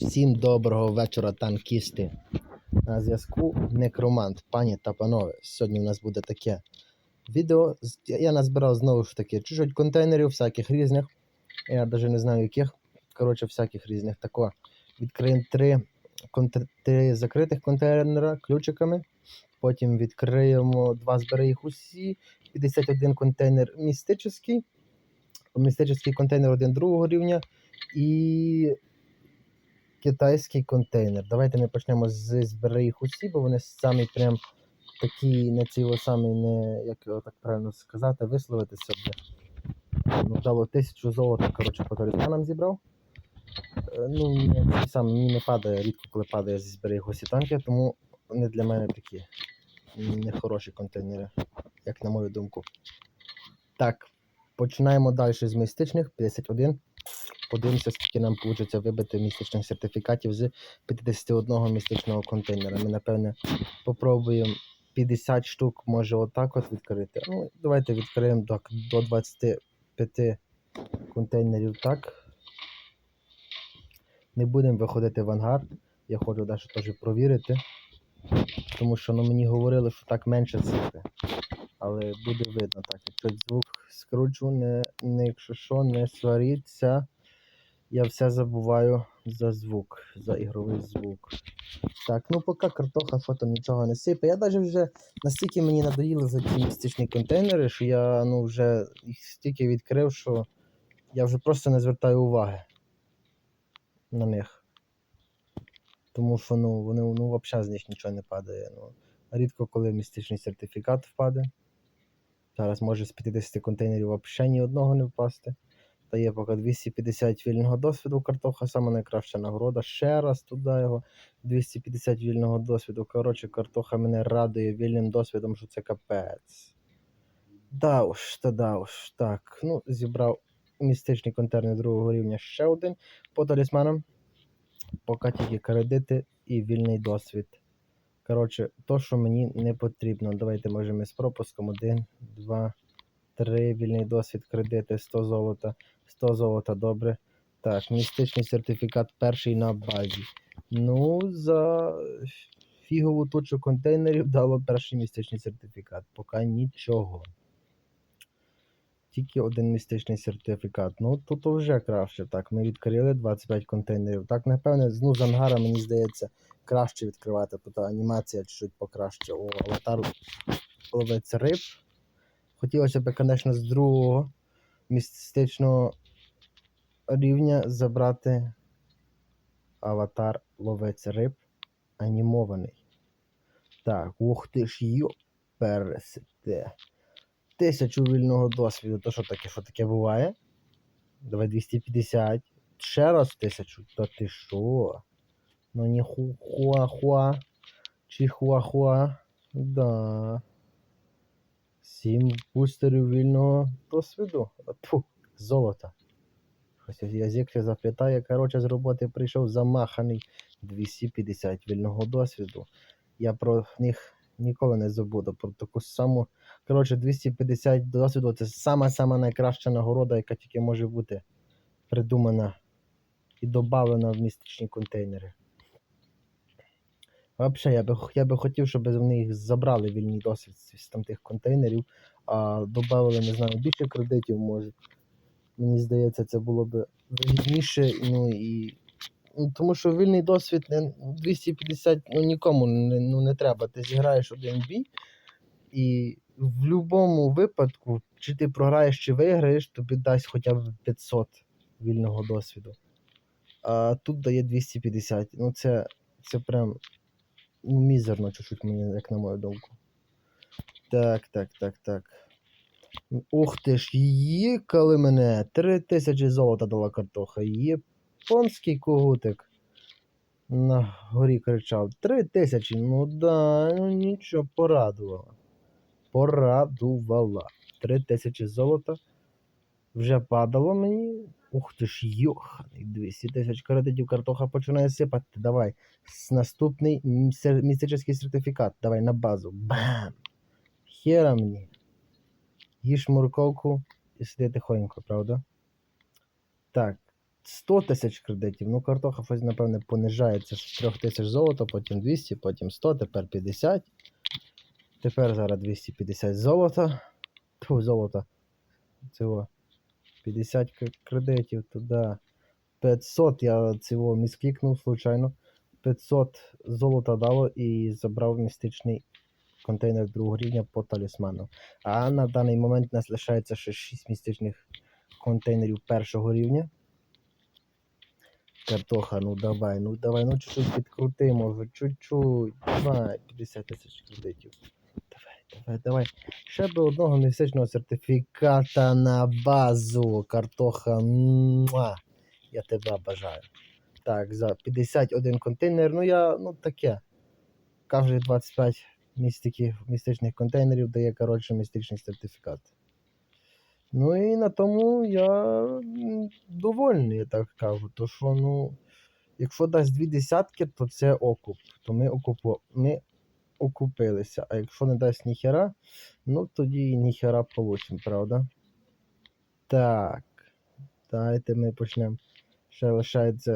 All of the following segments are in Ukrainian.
Всім доброго вечора, танкісти. На зв'язку Некромант, пані та панове. Сьогодні у нас буде таке відео. Я назбирав знову ж таки чуть-чуть контейнерів, всяких різних. Я навіть не знаю яких. Коротше, всяких різних. Тако. Відкриємо три, контр... три закритих контейнера ключиками. Потім відкриємо два збери їх усі. 51 контейнер містичний. Містичний контейнер один другого рівня. І китайський контейнер. Давайте ми почнемо з збери їх усі, бо вони самі прям такі, не ці самі, не як так правильно сказати, висловитися. Ну, дало тисячу золота, коротше, по талісманам зібрав. Е, Ну, ці мені не падає, рідко коли падає зі збери їх усі танки, тому вони для мене такі нехороші контейнери, як на мою думку. Так, починаємо далі з містичних 51. Подивимося, скільки нам вийде вибити містичних сертифікатів з 51 містичного контейнера. Ми, напевне, попробуємо 50 штук, може отак от відкрити. Ну, давайте відкриємо до, до 25 контейнерів так. Не будемо виходити в ангар. Я хочу дещо теж провірити. Тому що ну, мені говорили, що так менше цифри. Але буде видно так. Звук скручу, не якщо що, не сваріться. Я все забуваю за звук, за ігровий звук. Так, ну поки картоха фото нічого не сипе. Я навіть вже настільки мені надоїли за ті містичні контейнери, що я ну, вже їх стільки відкрив, що я вже просто не звертаю уваги на них. Тому що ну, вони ну, взагалі з них нічого не падає. Ну, рідко коли містичний сертифікат впаде. Зараз може з 50 контейнерів взагалі ні одного не впасти. Та є поки 250 вільного досвіду картоха, саме найкраща нагорода. Ще раз туди його. 250 вільного досвіду. Коротше, картоха мене радує вільним досвідом, що це капець. Да уж, та да уж. Так, ну, зібрав містичний контейнер другого рівня ще один по талісманам. Поки тільки кредити і вільний досвід. Коротше, то, що мені не потрібно. Давайте може ми з пропуском. Один, два, три. Вільний досвід, кредити, 100 золота. 100 золота, добре. Так, містичний сертифікат перший на базі. Ну, за фігову тучу контейнерів дало перший містичний сертифікат. Поки нічого. Тільки один містичний сертифікат. Ну, тут вже краще. Так, ми відкрили 25 контейнерів. Так, напевне, ну, з ангара, мені здається, краще відкривати, бо анімація чуть покраще. О, аватар ловець риб. Хотілося б, звісно, з другого містичного рівня забрати аватар ловець риб анімований. Так, ух ти ж йо пересете. Тисячу вільного досвіду. То що таке? Що таке буває? Давай 250. Ще раз тисячу. Та ти що? Ну не хуа-хуа. Чи хуа-хуа. Да. Сім бустерів вільного досвіду. Тьфу, золота. Ось язик ще заплітає. Коротше, з роботи прийшов замаханий 250 вільного досвіду. Я про них ніколи не забуду. Про таку саму. Коротше, 250 досвіду це сама-сама найкраща нагорода, яка тільки може бути придумана і додана в містичні контейнери. Взагалі, я би, я би хотів, щоб вони їх забрали вільний досвід з тих контейнерів, а додали, не знаю, більше кредитів може. Мені здається, це було б вигідніше. Ну і тому що вільний досвід не 250 ну, нікому не, ну, не треба. Ти зіграєш один бій, і в будь-якому випадку, чи ти програєш, чи виграєш, тобі дасть хоча б 500 вільного досвіду. А тут дає 250. Ну це, це прям мізерно чуть-чуть мені, як на мою думку. Так, так, так, так. Ух ти ж, їкали мене. Три тисячі золота дала картоха. Японський когутик. На горі кричав. Три тисячі. Ну да, ну нічого, порадувала. Порадувала. Три тисячі золота. Вже падало мені. Ух ти ж, йоханий, 200 тисяч кредитів картоха починає сипати. Давай. Наступний містичний сертифікат. Давай на базу. Бам! Хера мені. Їж морковку і сиди тихонько, правда? Так. 100 тисяч кредитів. Ну, картоха щось, напевне, понижається з 3 тисяч золота, потім 200, потім 100, тепер 50. Тепер зараз 250 золота. Тьфу, золота. Цього 50 к- кредитів туди. 500 я цього місклікнув случайно. 500 золота дало і забрав містичний контейнер другого рівня по талісману. А на даний момент у нас лишається ще 6 містичних контейнерів першого рівня. Картоха, ну давай, ну давай, ну чуть-чуть підкрути, може, чуть-чуть. Давай, 50 тисяч кредитів. Давай, давай, давай. Ще би одного місячного сертифіката на базу. Картоха. Муа. Я тебе бажаю. Так, за 51 контейнер. Ну я, ну таке. Кожні 25 містиків, містичних контейнерів дає, коротше, містичний сертифікат. Ну і на тому я довольний, я так кажу. То що, ну, якщо дасть дві десятки, то це окуп. То ми, окупо, ми окупилися. А якщо не дасть ніхера, ну тоді і ніхера получимо, правда? Так. Давайте ми почнемо. Ще лишається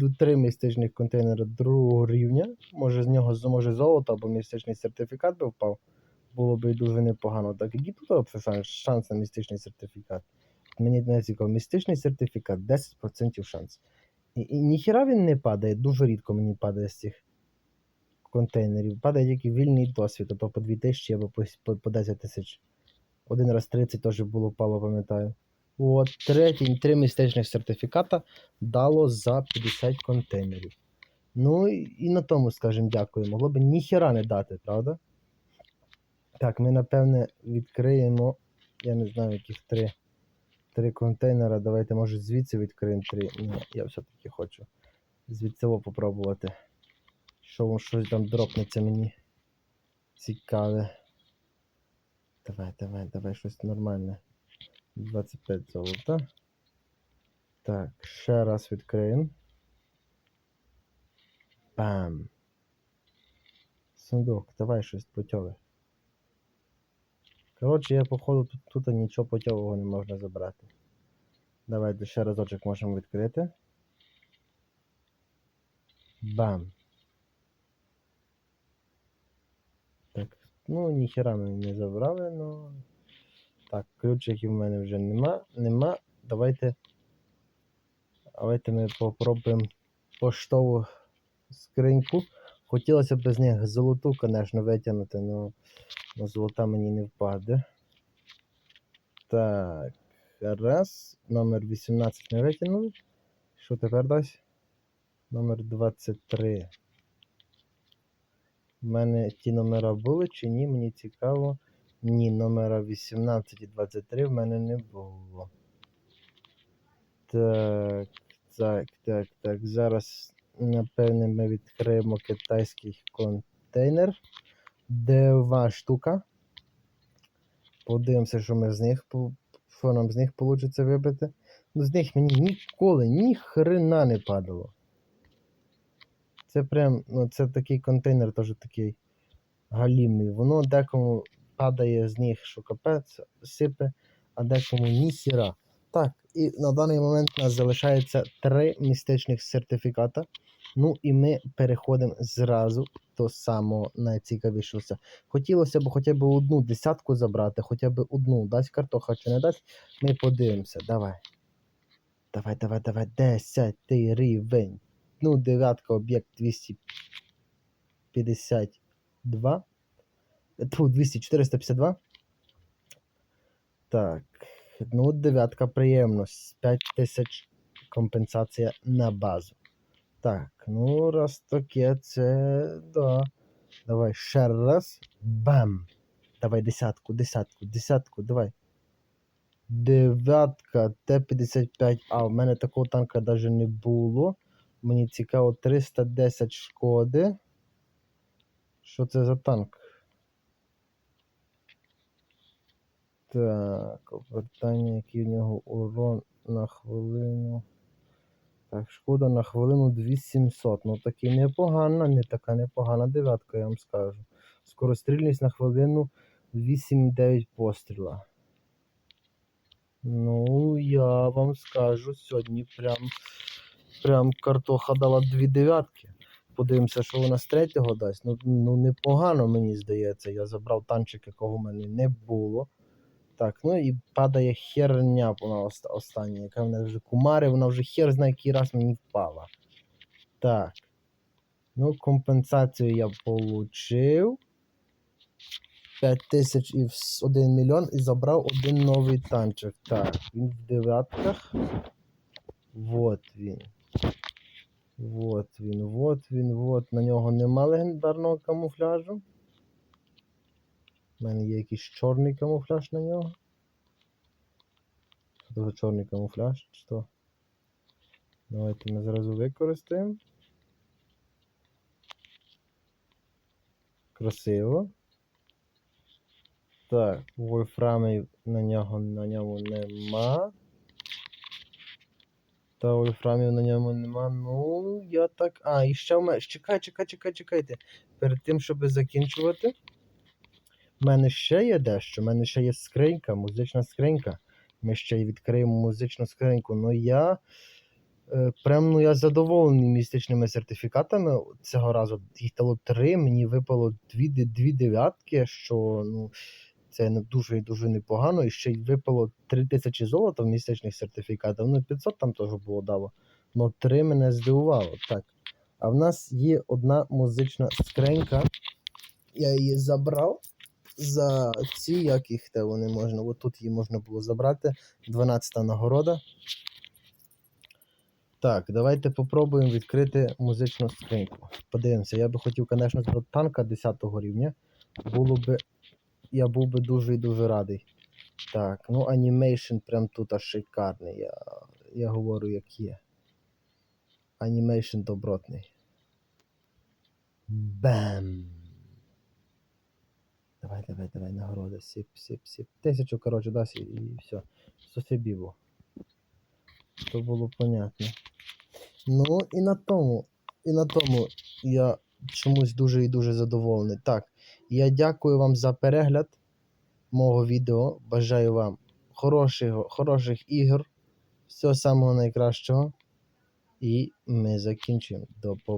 ду- три містичних контейнери другого рівня. Може з нього з- може золото або містичний сертифікат би впав. Було б і дуже непогано. Так, який тут взагалі шанс, на містичний сертифікат? Мені не цікаво, містичний сертифікат 10% шанс. І, і ніхіра він не падає, дуже рідко мені падає з цих контейнерів. Падає тільки вільний досвід, ото по 2000 або по, по, по 10 тисяч. Один раз 30 теж було впало, пам'ятаю. От, третій, три містичних сертифіката дало за 50 контейнерів. Ну і, і на тому, скажімо, дякую. Могло б ніхіра не дати, правда? Так, ми напевне відкриємо. Я не знаю, яких три. Три контейнера. Давайте, може, звідси відкриємо три. Ні, я все-таки хочу звідси попробувати. Що щось там дропнеться мені. Цікаве. Давай, давай, давай, щось нормальне. 25 золота. Так, ще раз відкриємо. Бам. Сундук, давай щось путьове. Коротше, я походу тут, тут нічого путьового не можна забрати. Давайте ще разочок можемо відкрити. Бам. Так, ну ніхера ми не забрали, ну. Так, ключиків в мене вже нема. Нема. Давайте. Давайте ми попробуємо поштову скриньку. Хотілося б з них золоту, звісно, витягнути, але золота мені не впаде. Так. Раз. Номер 18 не витягнули. Що тепер дасть? Номер 23. У мене ті номера були чи ні? Мені цікаво. Ні, номера 18 і 23 в мене не було. Так, так, так, так. Зараз, напевне, ми відкриємо китайський контейнер. Дива штука. Подивимося, що ми з них що нам з них вийде вибити. Ну, з них мені ніколи ні хрена не падало. Це прям, ну це такий контейнер теж такий галімний. Воно декому падає з них, що капець сипе, а декому ніхіра. Так, і на даний момент у нас залишається три містичних сертифіката. Ну і ми переходимо зразу до самого найцікавішого. Хотілося б хоча б одну десятку забрати, хоча б одну. Дасть картоха чи не дасть, ми подивимося. Давай. Давай, давай, давай. Десятий рівень. Ну, дев'ятка, об'єкт 252. Тьфу, 200, 452. Так. Ну, дев'ятка приємно. 5 тисяч компенсація на базу. Так, ну раз таке, це да. Давай ще раз. Бам! Давай десятку, десятку, десятку, давай. Дев'ятка, Т-55. А, в мене такого танка навіть не було. Мені цікаво 310 шкоди. Що це за танк? Так, обертання, який в нього урон на хвилину. Так, шкода на хвилину 2700. Ну таки непогана, не така непогана дев'ятка, я вам скажу. Скорострільність на хвилину 8-9 постріла. Ну, я вам скажу, сьогодні прям, прям картоха дала дві дев'ятки. Подивимося, що вона з третього дасть. Ну, ну непогано, мені здається. Я забрав танчик, якого в мене не було. Так, ну і падає херня вона остання, яка мене вже кумари, вона вже хер знає, який раз мені впала. Так. Ну, компенсацію я получив. 5 тисяч і 1 мільйон і забрав один новий танчик. Так, він в дев'ятках. Вот він. Вот він, вот він, вот. На нього нема легендарного камуфляжу. У мене є якийсь чорний камуфляж на нього. Це чорний камуфляж? Чи що? Давайте ми зразу використаємо. Красиво. Так, вольфрамів на нього на ньому нема. Та вольфрамів на ньому нема. Ну, я так. А, і ще в мене. Чекай, чекай, чекай, чекайте. Перед тим, щоб закінчувати. В мене ще є дещо. У мене ще є скринька, музична скринька. Ми ще й відкриємо музичну скриньку. Ну я. Е, прям ну я задоволений містичними сертифікатами. Цього разу їх дало три, мені випало дві, дві дев'ятки, що ну, це дуже і дуже непогано. І ще й випало 3 тисячі золота в містичних сертифікатах. Ну, 500 там теж було дало. Ну, три мене здивувало. Так. А в нас є одна музична скринька. Я її забрав за ці, як їх те вони можна. От тут її можна було забрати. 12 нагорода. Так, давайте попробуємо відкрити музичну скриньку. Подивимося, я би хотів, звісно, з танка 10 рівня. Було би. Я був би дуже і дуже радий. Так, ну анімейшн прям тут аж шикарний. Я, я говорю, як є. Анімейшн добротний. Бем! Давай, давай, давай, нагорода. Сіп, сіп, сіп. Тисячу, коротше, дасть і, все. Софібіво. То було понятно. Ну і на тому, і на тому я чомусь дуже і дуже задоволений. Так, я дякую вам за перегляд мого відео. Бажаю вам хороших, хороших ігор, всього самого найкращого. І ми закінчимо. До побачення.